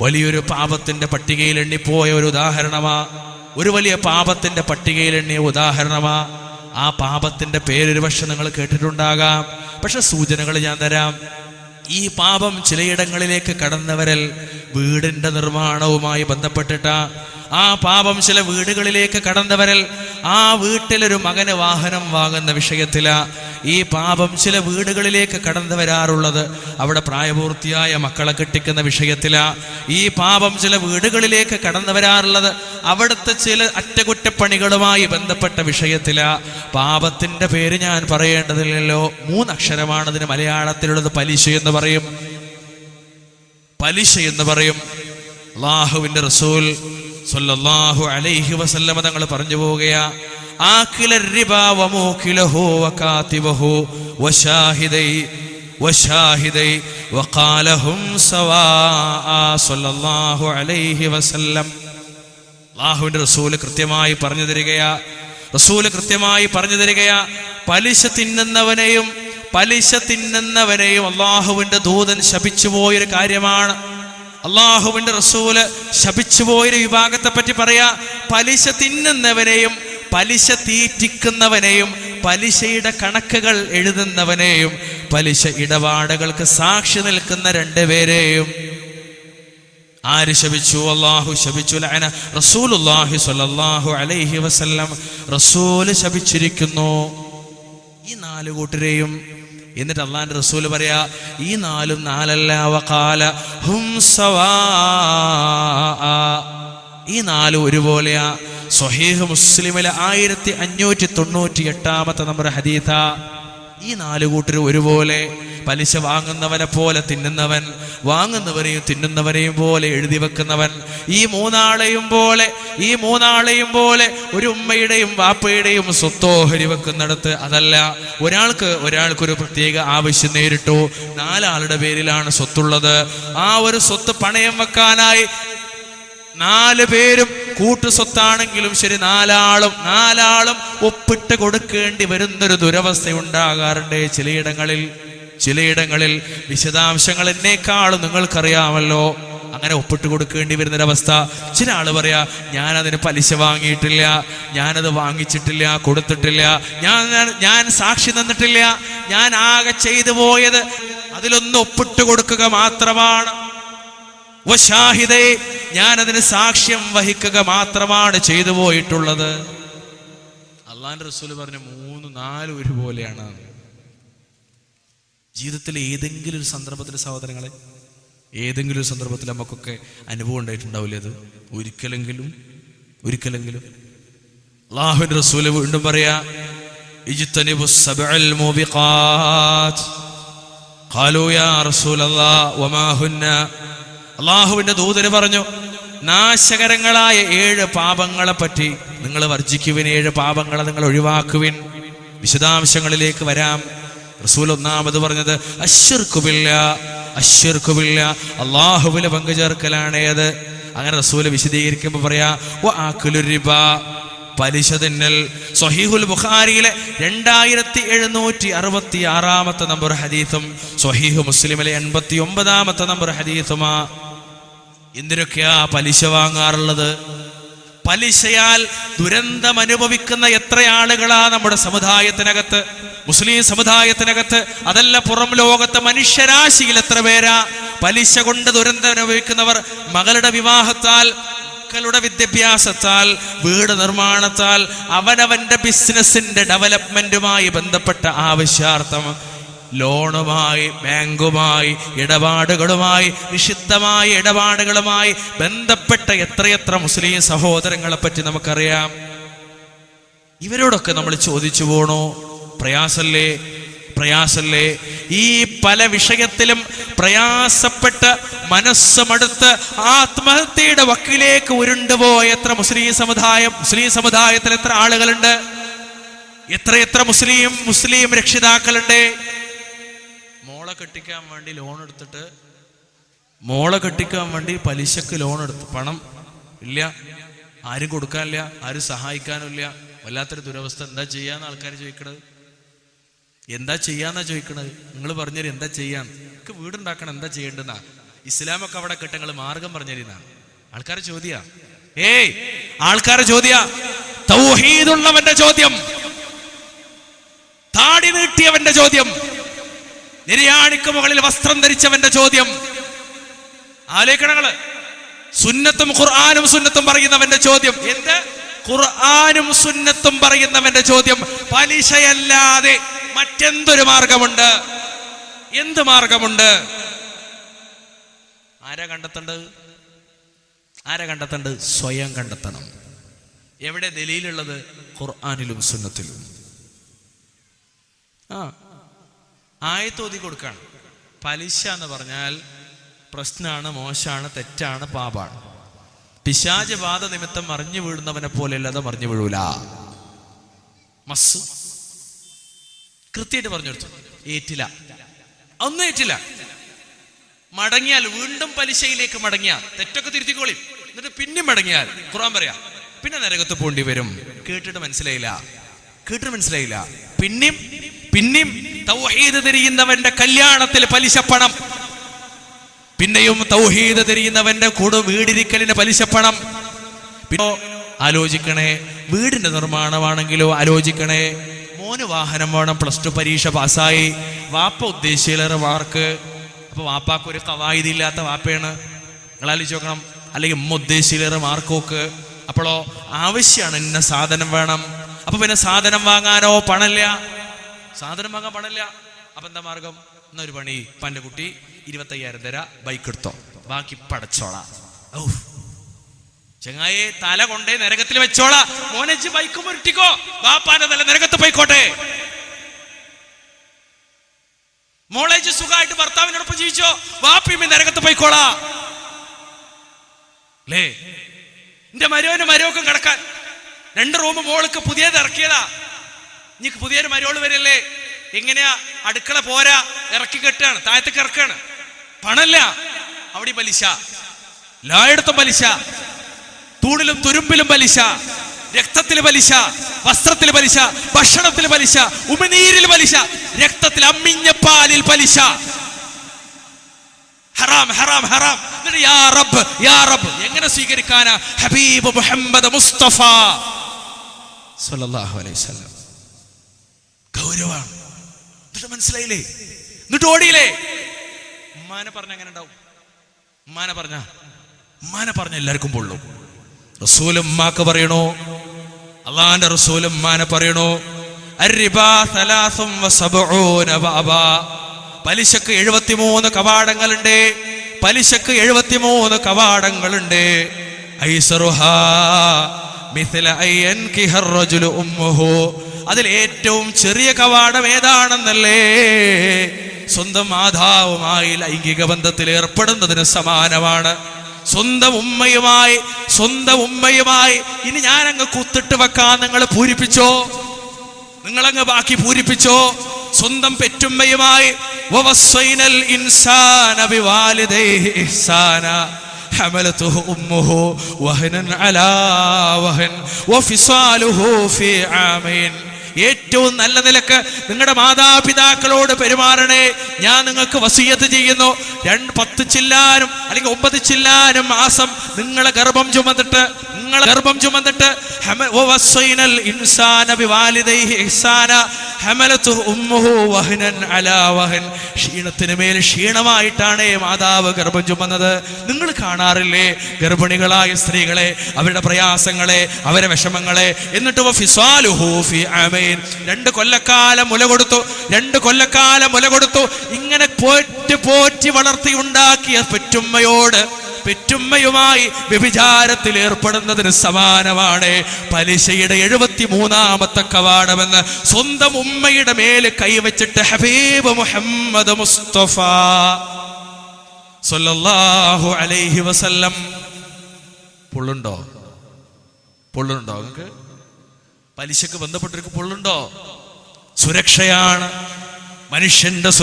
വലിയൊരു പാപത്തിന്റെ പട്ടികയിൽ എണ്ണിപ്പോയ ഒരു ഉദാഹരണമാ. ഒരു വലിയ പാപത്തിന്റെ പട്ടികയിൽ എണ്ണിയ ഉദാഹരണമാ. ആ പാപത്തിന്റെ പേരൊരു പക്ഷെ നിങ്ങൾ കേട്ടിട്ടുണ്ടാകാം. പക്ഷെ സൂചനകൾ ഞാൻ തരാം. ഈ പാപം ചിലയിടങ്ങളിലേക്ക് കടന്നവരൽ വീടിന്റെ നിർമ്മാണവുമായി ബന്ധപ്പെട്ടിട്ട. ആ പാപം ചില വീടുകളിലേക്ക് കടന്നവരൽ ആ വീട്ടിലൊരു മകന് വാഹനം വാങ്ങുന്ന വിഷയത്തില. ഈ പാപം ചില വീടുകളിലേക്ക് കടന്നു വരാറുള്ളത്. അവിടെ പ്രായപൂർത്തിയായ മക്കളെ കെട്ടിക്കുന്ന വിഷയത്തിലാ. ഈ പാപം ചില വീടുകളിലേക്ക് കടന്നു വരാറുള്ളത്. അവിടുത്തെ ചില അറ്റകുറ്റപ്പണികളുമായി ബന്ധപ്പെട്ട വിഷയത്തിലാ. പാപത്തിന്റെ പേര് ഞാൻ പറയേണ്ടതില്ലല്ലോ. മൂന്നക്ഷരമാണ് ഇതിന് മലയാളത്തിലുള്ളത് പലിശ എന്ന് പറയും. പലിശ എന്ന് പറയും. അള്ളാഹുവിന്റെ റസൂൽ സല്ലല്ലാഹു അലൈഹി വസല്ലമ തങ്ങൾ പറഞ്ഞു പോവുകയാ. ആക്കില الربا وموكله وكاتبه وشاهدي وشاهدي وقالهم سواء صلى الله عليه وسلم അള്ളാഹുവിന്റെ റസൂല് കൃത്യമായി പറഞ്ഞു തരികയാ റസൂല് കൃത്യമായി പറഞ്ഞു തരികയാ പലിശ തിന്നുന്നവനെയും പലിശ തിന്നുന്നവനെയും അള്ളാഹുവിന്റെ ദൂതൻ ശപിച്ചു പോയൊരു കാര്യമാണ് അള്ളാഹുവിന്റെ റസൂല് ശപിച്ചു പോയൊരു വിഭാഗത്തെ പറ്റി പറയാ പലിശ തിന്നുന്നവനെയും പലിശ തീറ്റിക്കുന്നവനെയും പലിശയുടെ കണക്കുകൾ എഴുതുന്നവനെയും പലിശ ഇടപാടുകൾക്ക് സാക്ഷി നിൽക്കുന്ന രണ്ടുപേരെയും ആര് ശപിച്ചു? അള്ളാഹു ശപിച്ചു. ലഅന റസൂലുള്ളാഹി സ്വല്ലല്ലാഹു അലൈഹി വസല്ലം റസൂൽ ശപിച്ചിരിക്കുന്നു. ഈ നാല് കൂട്ടരെയും എന്നിട്ട് അള്ളാന്റെ റസൂൽ പറയാ ഈ നാലും നാലല്ല വകാല ഹും സവാ. ഈ നാലും ഒരുപോലെയാ. സ്വഹീഹ് മുസ്ലിമിലെ ആയിരത്തി അഞ്ഞൂറ്റി തൊണ്ണൂറ്റി എട്ടാമത്തെ നമ്മുടെ ഹദീഥ ഈ നാല് കൂട്ടർ ഒരുപോലെ പലിശ വാങ്ങുന്നവനെ പോലെ തിന്നുന്നവൻ വാങ്ങുന്നവരെയും തിന്നുന്നവരെയും പോലെ എഴുതി വെക്കുന്നവൻ ഈ മൂന്നാളെയും പോലെ ഈ മൂന്നാളെയും പോലെ ഒരു ഉമ്മയുടെയും വാപ്പയുടെയും സ്വത്തോ ഹരി വെക്കുന്നിടത്ത് അതല്ല ഒരാൾക്ക് ഒരാൾക്കൊരു പ്രത്യേക ആവശ്യം നേരിട്ടു നാലാളുടെ പേരിലാണ് സ്വത്തുള്ളത്. ആ ഒരു സ്വത്ത് പണയം വെക്കാനായി നാല് പേരും കൂട്ടു സ്വത്താണെങ്കിലും ശരി നാലാളും നാലാളും ഒപ്പിട്ട് കൊടുക്കേണ്ടി വരുന്നൊരു ദുരവസ്ഥ ഉണ്ടാകാറുണ്ട് ചിലയിടങ്ങളിൽ ചിലയിടങ്ങളിൽ വിശദാംശങ്ങൾ എന്നേക്കാളും നിങ്ങൾക്കറിയാമല്ലോ. അങ്ങനെ ഒപ്പിട്ട് കൊടുക്കേണ്ടി വരുന്നൊരവസ്ഥ. ചില ആൾ പറയാ ഞാനതിന് പലിശ വാങ്ങിയിട്ടില്ല ഞാനത് വാങ്ങിച്ചിട്ടില്ല കൊടുത്തിട്ടില്ല ഞാൻ ഞാൻ- ഞാൻ സാക്ഷി തന്നിട്ടില്ല ഞാൻ ആകെ ചെയ്തു പോയത് അതിലൊന്ന് ഒപ്പിട്ട് കൊടുക്കുക മാത്രമാണ്. ഞാൻ അതിന് സാക്ഷ്യം വഹിക്കുക മാത്രമാണ് ചെയ്തു പോയിട്ടുള്ളത്. അള്ളാന്റെ റസൂൽ പറഞ്ഞ മൂന്ന് നാല് ഒരുപോലെയാണ് ജീവിതത്തിൽ ഏതെങ്കിലും ഒരു സന്ദർഭത്തിൽ സഹോദരങ്ങളെ ഏതെങ്കിലും ഒരു സന്ദർഭത്തിൽ നമുക്കൊക്കെ അനുഭവം ഉണ്ടായിട്ടുണ്ടാവില്ലേ അത്? ഒരിക്കലെങ്കിലും ഒരിക്കലെങ്കിലും. അള്ളാഹുവിന്റെ റസൂൽ വീണ്ടും പറയാ ഖാലൂ യാ റസൂലല്ലാ വമാ ഹുന്ന അള്ളാഹുവിന്റെ ദൂതന് പറഞ്ഞു നാശകരങ്ങളായ ഏഴ് പാപങ്ങളെ പറ്റി നിങ്ങൾ വർജിക്കുവിൻ ഏഴ് പാപങ്ങളെ നിങ്ങൾ ഒഴിവാക്കുവിൻ. വിശദാംശങ്ങളിലേക്ക് വരാം. റസൂൽ ഒന്നാമത് പറഞ്ഞത് അശ്വർക്കുമില്ല അശ്വർക്കുമില്ല അള്ളാഹുവിലെ പങ്കുചേർക്കലാണേത് അങ്ങനെ റസൂൽ വിശദീകരിക്കുമ്പോൾ പറയാ "വ ആക്കുലു റിബ പലിശ തിന്നൽ സൊഹീഹുൽ ബുഖാരിയിലെ രണ്ടായിരത്തി എഴുന്നൂറ്റി അറുപത്തി ആറാമത്തെ നമ്പർ ഹദീസും സൊഹീഹു മുസ്ലിമിലെ എൺപത്തി ഒമ്പതാമത്തെ നമ്പർ ഹദീസുമാ. എന്തിനൊക്കെയാ പലിശ വാങ്ങാറുള്ളത്? പലിശയാൽ ദുരന്തം അനുഭവിക്കുന്ന എത്ര ആളുകളാ നമ്മുടെ സമുദായത്തിനകത്ത്? മുസ്ലിം സമുദായത്തിനകത്ത്? അതല്ല പുറം ലോകത്തെ മനുഷ്യരാശിയിൽ എത്ര പേരാ? പലിശ കൊണ്ട് ദുരന്തം അനുഭവിക്കുന്നവർ മകളുടെ വിവാഹത്താൽ മക്കളുടെ വിദ്യാഭ്യാസത്താൽ വീട് നിർമ്മാണത്താൽ അവനവന്റെ ബിസിനസിന്റെ ഡെവലപ്മെന്റുമായി ബന്ധപ്പെട്ട ആവശ്യാർത്ഥം ലോണുമായി ബാങ്കുമായി ഇടപാടുകളുമായി നിഷിദ്ധമായ ഇടപാടുകളുമായി ബന്ധപ്പെട്ട എത്രയെത്ര മുസ്ലിം സഹോദരങ്ങളെ പറ്റി നമുക്കറിയാം. ഇവരോടൊക്കെ നമ്മൾ ചോദിച്ചു പോണോ പ്രയാസല്ലേ പ്രയാസല്ലേ? ഈ പല വിഷയത്തിലും പ്രയാസപ്പെട്ട് മനസ്സുമടുത്ത് ആത്മഹത്യയുടെ വക്കിലേക്ക് ഉരുണ്ടുപോയ എത്ര മുസ്ലിം സമുദായം മുസ്ലിം സമുദായത്തിൽ എത്ര ആളുകളുണ്ട്? എത്ര എത്ര മുസ്ലിം മുസ്ലിം രക്ഷിതാക്കളുണ്ട്? മോളെ കെട്ടിക്കാൻ വേണ്ടി ലോൺ എടുത്തിട്ട് മോളെ കെട്ടിക്കാൻ വേണ്ടി പലിശക്ക് ലോൺ എടുത്തു. പണം ഇല്ല. ആരും കൊടുക്കാനില്ല. ആരും സഹായിക്കാനില്ല. വല്ലാത്തൊരു ദുരവസ്ഥ. എന്താ ചെയ്യാന്ന് ആൾക്കാർ ചോദിക്കണത്? എന്താ ചെയ്യാന്നാ ചോദിക്കണത്? നിങ്ങൾ പറഞ്ഞുതരും എന്താ ചെയ്യാൻ? എനിക്ക് വീടുണ്ടാക്കണം. എന്താ ചെയ്യേണ്ടെന്നാ ഇസ്ലാമൊക്കെ അവിടെ കിട്ടങ്ങൾ മാർഗം പറഞ്ഞിരുന്നാണ് ആൾക്കാരെ ചോദ്യ. ഏയ് ആൾക്കാരെ ചോദ്യ. തൗഹീദുള്ളവന്റെ ചോദ്യം. താടി നീട്ടിയവന്റെ ചോദ്യം. നിര്യാണിക്ക് മുകളിൽ വസ്ത്രം ധരിച്ചവന്റെ ചോദ്യം. ആലോചിക്കണങ്ങൾ. സുന്നത്തും ഖുർആാനും സുന്നത്തും പറയുന്നവന്റെ ചോദ്യം. എന്ത്? ഖുർആാനും സുന്നത്തും പറയുന്നവന്റെ ചോദ്യം. പലിശയല്ലാതെ മറ്റെന്തൊരു മാർഗമുണ്ട്? എന്ത് മാർഗമുണ്ട്? ആരാ കണ്ടെത്തേണ്ടത്? ആരാ കണ്ടെത്തേണ്ടത്? സ്വയം കണ്ടെത്തണം. എവിടെ ദലീലുള്ളത്? ഖുർആാനിലും സുന്നത്തിലും. ആ ആയത്തോതി കൊടുക്കുകയാണ് പലിശ എന്ന് പറഞ്ഞാൽ പ്രശ്നമാണ് മോശമാണ് തെറ്റാണ് പാപാണ്. ബാധ നിമിത്തം മറിഞ്ഞു വീഴുന്നവനെ പോലെ അല്ലാതെ മറിഞ്ഞു വീഴൂല. മസ് കൃത്യമായിട്ട് പറഞ്ഞു കൊടുത്തു. ഏറ്റില്ല. ഒന്നും ഏറ്റില്ല. മടങ്ങിയാൽ വീണ്ടും പലിശയിലേക്ക് മടങ്ങിയാൽ തെറ്റൊക്കെ തിരുത്തിക്കോളി. എന്നിട്ട് പിന്നെ മടങ്ങിയാൽ. ഖുറാൻ പറയാ പിന്നെ നരകത്ത് പോണ്ടി വരും. കേട്ടിട്ട് മനസ്സിലായില്ല. കേട്ടിട്ട് മനസ്സിലായില്ല. പിന്നെയും പിന്നെയും തൗഹീദ് തിരിയുന്നവന്റെ കല്യാണത്തിൽ പലിശപ്പണം. പിന്നെയും തൗഹീദ് തിരിയുന്നവന്റെ കൂടെ വീടിരിക്കലിന് പലിശപ്പണം. പിന്നെ ആലോചിക്കണേ വീടിന്റെ നിർമ്മാണമാണെങ്കിലോ ആലോചിക്കണേ മോന് വാഹനം വേണം പ്ലസ് ടു പരീക്ഷ പാസ്സായി വാപ്പ ഉദ്ദേശിച്ചിലേറെ മാർക്ക്. അപ്പൊ വാപ്പാക്ക് ഒരു കവായുതില്ലാത്ത വാപ്പയാണ്. നിങ്ങൾ ആലോചിച്ച് നോക്കണം. അല്ലെങ്കിൽ ഉമ്മ ഉദ്ദേശിച്ചിലേറെ മാർക്കോക്ക് അപ്പോഴോ ആവശ്യമാണ് ഇന്ന സാധനം വേണം. അപ്പൊ പിന്നെ സാധനം വാങ്ങാനോ പണമില്ല. സാധനം വാങ്ങാൻ പണമില്ല അപ്പൊ എന്താ മാർഗം? എന്നൊരു പണി. പന്റെ കുട്ടി ഇരുപത്തയ്യായിരം തരാ ബൈക്ക് എടുത്തോ. ബാക്കി പടച്ചോളാ. ഔ ചെങ്ങായെ തല കൊണ്ടേ നരകത്തിൽ വെച്ചോളാ. മോനജ് ബൈക്ക് മുരുട്ടിക്കോ ബാപ്പാന്റെ തല നരകത്ത് പോയിക്കോട്ടെ. മോളേജ് സുഖമായിട്ട് ഭർത്താവിനോടൊപ്പം ജീവിച്ചോ. ബാപ്പിയും ഈ നരകത്ത് പോയിക്കോളാ. ലേ എന്റെ മരവനും മരവൊക്കെ കിടക്കാൻ. രണ്ട് റൂം മോൾക്ക് പുതിയത് ഇറക്കിയതാ. ഇനി പുതിയൊരു മരോൾ വരല്ലേ? എങ്ങനെയാ? അടുക്കള പോരാ. ഇറക്കി കെട്ടാണ് താഴത്തേക്ക് ഇറക്കാണ് പണല്ല. അവിടെ പലിശ. എല്ലായിടത്തും പലിശ. തൂണിലും തുരുമ്പിലും പലിശ. രക്തത്തിൽ പലിശ. വസ്ത്രത്തിൽ പലിശ. ഭക്ഷണത്തിൽ പലിശ. ഉമിനീരിൽ പലിശ. രക്തത്തിൽ അമ്മിഞ്ഞ പാലിൽ പലിശ. ഹറാം ഹറാം ഹറാം. യാ റബ്ബ് യാ റബ്ബ്. എങ്ങനെ സ്വീകരിക്കാനാ? ഹബീബ് മുഹമ്മദ് മുസ്തഫ. സല്ലല്ലാഹു അലൈഹി വസല്ലം. ഗൗരവാണ്. എന്നിട്ട് മനസ്സിലായില്ലേ? എന്നിട്ട് ഓടിയില്ലേ? ഉമ്മാന പറഞ്ഞ എങ്ങനെ ഉണ്ടാവും? ഉമ്മാന പറഞ്ഞ? ഉമ്മാന പറഞ്ഞ എല്ലാവർക്കും പൊള്ളും. റസൂലും ഉമ്മാക്ക് പറയണോ? അള്ളാന്റെ റസൂലും ഉമ്മാനെ പറയണോ? പലിശക്ക് എഴുപത്തിമൂന്ന് കവാടങ്ങളുണ്ട്. പലിശക്ക് എഴുപത്തിമൂന്ന് കവാടങ്ങളുണ്ട്. ഐസറുഹ മിഥില എൻ കിഹർ റജുലു ഉമ്മുഹു. അതിൽ ഏറ്റവും ചെറിയ കവാടം ഏതാണെന്നല്ലേ സ്വന്തം മാതാവുമായി ലൈംഗിക ബന്ധത്തിൽ ഏർപ്പെടുന്നതിന് സമാനമാണ് സ്വന്തം ഉമ്മയുമായി സ്വന്തം ഉമ്മയുമായി ഇനി ഞാൻ അങ്ങ് കുത്തിട്ട് വെക്കാൻ നിങ്ങൾ പൂരിപ്പിച്ചോ നിങ്ങളങ്ങ് ബാക്കി പൂരിപ്പിച്ചോ സ്വന്തം പെറ്റുമ്മയുമായി വവസ്സൈനൽ ഇൻസാന ബിവാലിദൈഹി ഇഹ്സാന حملته أمه وهنا على وهن وفصاله في عامين ഏറ്റവും നല്ല നിലയ്ക്ക് നിങ്ങളുടെ മാതാപിതാക്കളോട് പെരുമാറണേ. ഞാൻ നിങ്ങൾക്ക് വസീയത്ത് ചെയ്യുന്നു. രണ്ട് പത്ത് ചില്ലാനും അല്ലെങ്കിൽ ഒമ്പത് ചില്ലാനും മാസം നിങ്ങളെ ഗർഭം ചുമന്നിട്ട് നിങ്ങളെ ഗർഭം ചുമന്നിട്ട് ക്ഷീണത്തിന് മേൽ ക്ഷീണമായിട്ടാണ് മാതാവ് ഗർഭം ചുമന്നത്. നിങ്ങൾ കാണാറില്ലേ ഗർഭിണികളായ സ്ത്രീകളെ അവരുടെ പ്രയാസങ്ങളെ അവരെ വിഷമങ്ങളെ. എന്നിട്ട്. രണ്ട് കൊല്ലക്കാലം മുല കൊടുത്തു രണ്ട് കൊല്ലക്കാലം മുല കൊടുത്തു. ഇങ്ങനെ പോറ്റി പോറ്റി വളർത്തി ഉണ്ടാക്കിയ പെറ്റുമ്മയോട് പെറ്റുമ്മയുമായി വ്യഭിചാരത്തിൽ ഏർപ്പെടുന്നതിന് സമാനമാണ്. പലിശയുടെ എഴുപത്തി മൂന്നാമത്തെ കവാടമെന്ന് സ്വന്തം ഉമ്മയുടെ മേൽ കൈവച്ചിട്ട് ഹബീബ് മുഹമ്മദ് മുസ്തഫ സല്ലല്ലാഹു അലൈഹി വസല്ലം. പൊള്ളുണ്ടോ? പൊള്ളുണ്ടോ? നിങ്ങൾക്ക് പലിശക്ക് ബന്ധപ്പെട്ടവർക്ക് പൊള്ളുണ്ടോ? സുരക്ഷയാണ്. മനുഷ്യന്റെ സുര